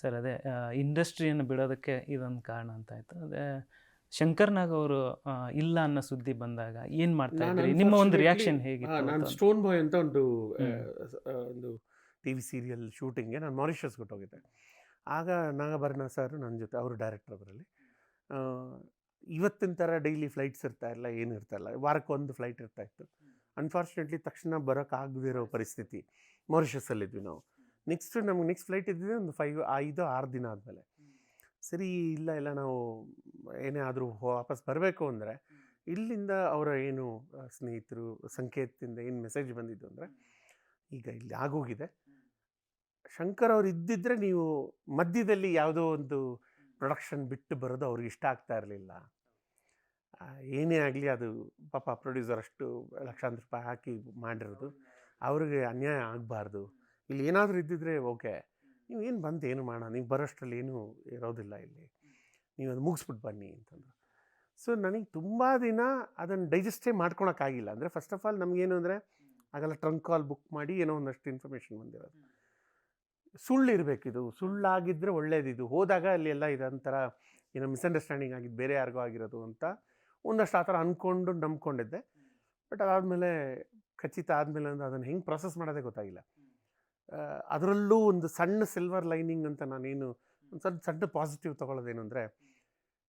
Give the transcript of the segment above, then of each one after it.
Sir ಅದೇ ಇಂಡಸ್ಟ್ರಿಯನ್ನು ಬಿಡೋದಕ್ಕೆ ಇದೊಂದು ಕಾರಣ ಅಂತ ಆಯ್ತು ಅದೇ ಶಂಕರ್ನಾಗ್ ಅವರು ಇಲ್ಲ ಅನ್ನೋ ಸುದ್ದಿ ಬಂದಾಗ ಏನು ಮಾಡ್ತಾ ಇದ್ರಿ ನಿಮ್ಮ ಒಂದು ರಿಯಾಕ್ಷನ್ ಹೇಗೆ ಹೇಗಿತ್ತು ನಾನು ಸ್ಟೋನ್ ಬಾಯ್ ಅಂತ ಒಂದು ಒಂದು ಟಿ ವಿ ಸೀರಿಯಲ್ ಶೂಟಿಂಗ್ಗೆ ನಾನು ಮಾರಿಷಸ್ ಕೊಟ್ಟೋಗಿದ್ದೆ ಆಗ ನಾಗಭರಣ ಸರ್ ನನ್ನ ಜೊತೆ ಅವರು ಡೈರೆಕ್ಟರ್ ಅವರಲ್ಲಿ ಇವತ್ತಿನ ಥರ ಡೈಲಿ ಫ್ಲೈಟ್ಸ್ ಇರ್ತಾ ಇಲ್ಲ ಏನು ಇರ್ತಾ ಇಲ್ಲ. ವಾರಕ್ಕೆ ಒಂದು ಫ್ಲೈಟ್ ಇರ್ತಾ ಇತ್ತು. ಅನ್ಫಾರ್ಚುನೇಟ್ಲಿ ತಕ್ಷಣ ಬರೋಕ್ಕಾಗದಿರೋ ಪರಿಸ್ಥಿತಿ ಮಾರಿಷಸ್ಸಲ್ಲಿದ್ವಿ ನಾವು. ನೆಕ್ಸ್ಟ್ ನಮ್ಗೆ ನೆಕ್ಸ್ಟ್ ಫ್ಲೈಟ್ ಇದ್ದಿದೆ ಒಂದು ಫೈವ್ ಐದು ಆರು ದಿನ ಆದಮೇಲೆ. ಸರಿ ಇಲ್ಲ ಇಲ್ಲ ನಾವು ಏನೇ ಆದರೂ ವಾಪಸ್ ಬರಬೇಕು ಅಂದರೆ ಇಲ್ಲಿಂದ ಅವರ ಏನು ಸ್ನೇಹಿತರು ಸಂಕೇತದಿಂದ ಏನು ಮೆಸೇಜ್ ಬಂದಿದ್ದು ಅಂದರೆ ಈಗ ಇಲ್ಲಿ ಆಗೋಗಿದೆ. ಶಂಕರ್ ಅವ್ರು ಇದ್ದಿದ್ರೆ ನೀವು ಮಧ್ಯದಲ್ಲಿ ಯಾವುದೋ ಒಂದು ಪ್ರೊಡಕ್ಷನ್ ಬಿಟ್ಟು ಬರೋದು ಅವ್ರಿಗೆ ಇಷ್ಟ ಆಗ್ತಾ ಇರಲಿಲ್ಲ. ಏನೇ ಆಗಲಿ ಅದು ಪಾಪ ಪ್ರೊಡ್ಯೂಸರ್ ಅಷ್ಟು ಲಕ್ಷಾಂತರ ರೂಪಾಯಿ ಹಾಕಿ ಮಾಡಿರೋದು. ಅವ್ರಿಗೆ ಅನ್ಯಾಯ ಆಗಬಾರ್ದು. ಇಲ್ಲಿ ಏನಾದರೂ ಇದ್ದಿದ್ರೆ ಓಕೆ. ನೀವು ಏನು ಬಂದು ಏನು ಮಾಡೋಣ, ನೀವು ಬರೋಷ್ಟರಲ್ಲಿ ಏನೂ ಇರೋದಿಲ್ಲ ಇಲ್ಲಿ. ನೀವು ಅದು ಮುಗಿಸ್ಬಿಟ್ಟು ಬನ್ನಿ ಅಂತಂದರು. ಸೊ ನನಗೆ ತುಂಬ ದಿನ ಅದನ್ನು ಡೈಜೆಸ್ಟೇ ಮಾಡ್ಕೊಳಕ್ಕಾಗಿಲ್ಲ ಅಂದರೆ ಫಸ್ಟ್ ಆಫ್ ಆಲ್ ನಮಗೇನು ಅಂದರೆ ಆಗಲ್ಲ ಟ್ರಂಕ್ ಕಾಲ್ ಬುಕ್ ಮಾಡಿ ಏನೋ ಒಂದಷ್ಟು ಇನ್ಫಾರ್ಮೇಷನ್ ಬಂದಿರೋದು. ಸುಳ್ಳು ಇರಬೇಕಿದು. ಸುಳ್ಳಾಗಿದ್ದರೆ ಒಳ್ಳೇದಿದು. ಹೋದಾಗ ಅಲ್ಲಿ ಎಲ್ಲ ಇದೊಂಥರ ಏನೋ ಮಿಸ್ಅಂಡರ್ಸ್ಟ್ಯಾಂಡಿಂಗ್ ಆಗಿದ್ದು ಬೇರೆ ಯಾರಿಗೂ ಆಗಿರೋದು ಅಂತ ಒಂದಷ್ಟು ಆ ಥರ ಅಂದ್ಕೊಂಡು ನಂಬ್ಕೊಂಡಿದ್ದೆ. ಬಟ್ ಅದಾದಮೇಲೆ ಖಚಿತ ಆದಮೇಲೆ ಅಂದರೆ ಅದನ್ನು ಹೆಂಗೆ ಪ್ರೊಸೆಸ್ ಮಾಡೋದೇ ಗೊತ್ತಾಗಿಲ್ಲ. ಅದರಲ್ಲೂ ಒಂದು ಸಣ್ಣ ಸಿಲ್ವರ್ ಲೈನಿಂಗ್ ಅಂತ ನಾನೇನು ಒಂದು ಸ್ವಲ್ಪ ಸಣ್ಣ ಪಾಸಿಟಿವ್ ತೊಗೊಳ್ಳೋದೇನು ಅಂದರೆ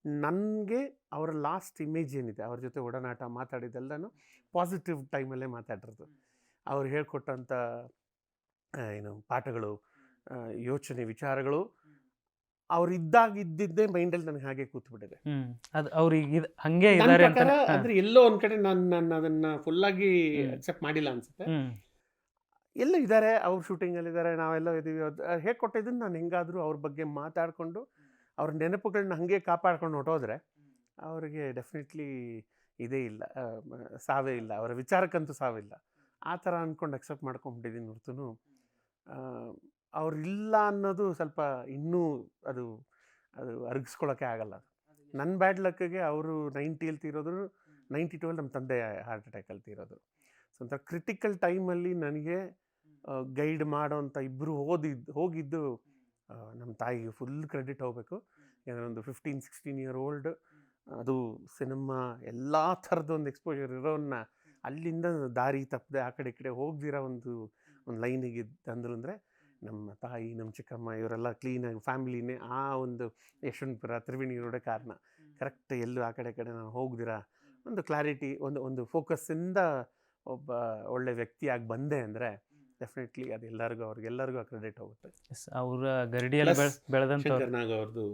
ನನಗೆ ಅವರ ಲಾಸ್ಟ್ ಇಮೇಜ್ ಏನಿದೆ ಅವ್ರ ಜೊತೆ ಒಡನಾಟ ಮಾತಾಡಿದ್ದೆಲ್ಲನೂ ಪಾಸಿಟಿವ್ ಟೈಮಲ್ಲೇ ಮಾತಾಡಿರೋದು. ಅವ್ರು ಹೇಳ್ಕೊಟ್ಟಂಥ ಏನು ಪಾಠಗಳು ಯೋಚನೆ ವಿಚಾರಗಳು ಅವ್ರು ಇದ್ದಾಗ ಇದ್ದಿದ್ದೇ ಮೈಂಡಲ್ಲಿ ನನಗೆ ಹಾಗೆ ಕೂತ್ಬಿಟ್ಟಿದೆ. ಅದು ಅವ್ರಿಗೆ ಹಂಗೆ ಅಂದ್ರೆ ಎಲ್ಲೋ ಒಂದ್ ಕಡೆ ನಾನು ನಾನು ಅದನ್ನ ಫುಲ್ಲಾಗಿ. ಅಕ್ಸೆಪ್ಟ್ ಮಾಡಿಲ್ಲ ಅನ್ಸುತ್ತೆ. ಎಲ್ಲ ಇದ್ದಾರೆ ಅವ್ರು ಶೂಟಿಂಗಲ್ಲಿದ್ದಾರೆ ನಾವೆಲ್ಲ ಇದ್ದೀವಿ ಅದು ಹೇಳ್ಕೊಟ್ಟಿದ್ದನ್ನು ನಾನು ಹೆಂಗಾದರೂ ಅವ್ರ ಬಗ್ಗೆ ಮಾತಾಡಿಕೊಂಡು ಅವ್ರ ನೆನಪುಗಳನ್ನ ಹಾಗೆ ಕಾಪಾಡ್ಕೊಂಡು ಹೊಟ್ಟೋದ್ರೆ ಅವರಿಗೆ ಡೆಫಿನೆಟ್ಲಿ ಇದೇ ಇಲ್ಲ ಸಾವೇ ಇಲ್ಲ. ಅವರ ವಿಚಾರಕ್ಕಂತೂ ಸಾವಿಲ್ಲ ಆ ಥರ ಅಂದ್ಕೊಂಡು ಅಕ್ಸೆಪ್ಟ್ ಮಾಡ್ಕೊಂಬಿಟ್ಟಿದ್ದೀನಿ ಹೊರತು ಅವ್ರು ಇಲ್ಲ ಅನ್ನೋದು ಸ್ವಲ್ಪ ಇನ್ನೂ ಅದು ಅದು ಅರಗಿಸ್ಕೊಳ್ಳೋಕ್ಕೆ ಆಗಲ್ಲ ನನ್ನ ಬ್ಯಾಡ್ ಲಕ್ಕಿಗೆ ಅವರು ನೈಂಟಿಯಲ್ಲಿ ತೀರೋದ್ರು ನೈಂಟಿ ಟೂವಲ್ಲಿ ನಮ್ಮ ತಂದೆ ಹಾರ್ಟ್ ಅಟ್ಯಾಕಲ್ಲಿ ತೀರೋದು ಒಂಥರ ಕ್ರಿಟಿಕಲ್ ಟೈಮಲ್ಲಿ ನನಗೆ ಗೈಡ್ ಮಾಡೋವಂಥ ಇಬ್ಬರು ಓದಿದ್ದು ಹೋಗಿದ್ದು ನಮ್ಮ ತಾಯಿಗೆ ಫುಲ್ ಕ್ರೆಡಿಟ್ ಹೋಗಬೇಕು. ಯಾಕಂದರೆ ಒಂದು ಫಿಫ್ಟೀನ್ ಸಿಕ್ಸ್ಟೀನ್ ಇಯರ್ ಓಲ್ಡ್ ಅದು ಸಿನಿಮಾ ಎಲ್ಲ ಥರದ ಒಂದು ಎಕ್ಸ್ಪೋಜರ್ ಇರೋನ್ನ ಅಲ್ಲಿಂದ ದಾರಿ ತಪ್ಪದೆ ಆ ಕಡೆ ಈ ಕಡೆ ಹೋಗ್ದಿರೋ ಒಂದು ಒಂದು ಲೈನಿಗೆ ತಂದ್ರು ಅಂದರೆ ನಮ್ಮ ತಾಯಿ ನಮ್ಮ ಚಿಕ್ಕಮ್ಮ ಇವರೆಲ್ಲ ಕ್ಲೀನಾಗಿ ಫ್ಯಾಮಿಲಿನೇ ಆ ಒಂದು ಯಶವಂತಪುರ ತ್ರಿವೇಣಿ ರೋಡೆ ಕಾರಣ ಕರೆಕ್ಟ್ ಎಲ್ಲೂ ಆ ಕಡೆ ಕಡೆ ನಾನು ಹೋಗ್ದಿರ. ಒಂದು ಕ್ಲಾರಿಟಿ ಒಂದು ಒಂದು ಫೋಕಸ್ಸಿಂದ ಒಬ್ಬ ಒಳ್ಳೆ ವ್ಯಕ್ತಿಯಾಗಿ ಬಂದೆ ಅಂದರೆ ಡೆಫಿನೆಟ್ಲಿ ಅದು ಎಲ್ಲರಿಗೂ ಅವ್ರಿಗೆಲ್ಲರಿಗೂ ಆ ಕ್ರೆಡಿಟ್ ಹೋಗುತ್ತೆ ಅವರ ಗರಡಿಯಲ್ಲಿ ಬೆಳೆದಂಥ ಅವ್ರದ್ದು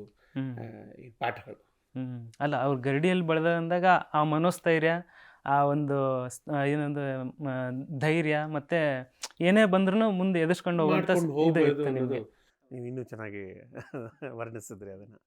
ಈ ಪಾಠಗಳು. ಹ್ಮ್. ಅಲ್ಲ ಅವ್ರ ಗರಡಿಯಲ್ಲಿ ಬೆಳೆದಂದಾಗ ಆ ಮನೋಸ್ಥೈರ್ಯ ಆ ಒಂದು ಏನೊಂದು ಧೈರ್ಯ ಮತ್ತೆ ಏನೇ ಬಂದ್ರೂ ಮುಂದೆ ಎದುರ್ಸ್ಕೊಂಡು ನಿಮಗೆ. ನೀವು ಇನ್ನೂ ಚೆನ್ನಾಗಿ ವರ್ಣಿಸಿದ್ರಿ ಅದನ್ನು.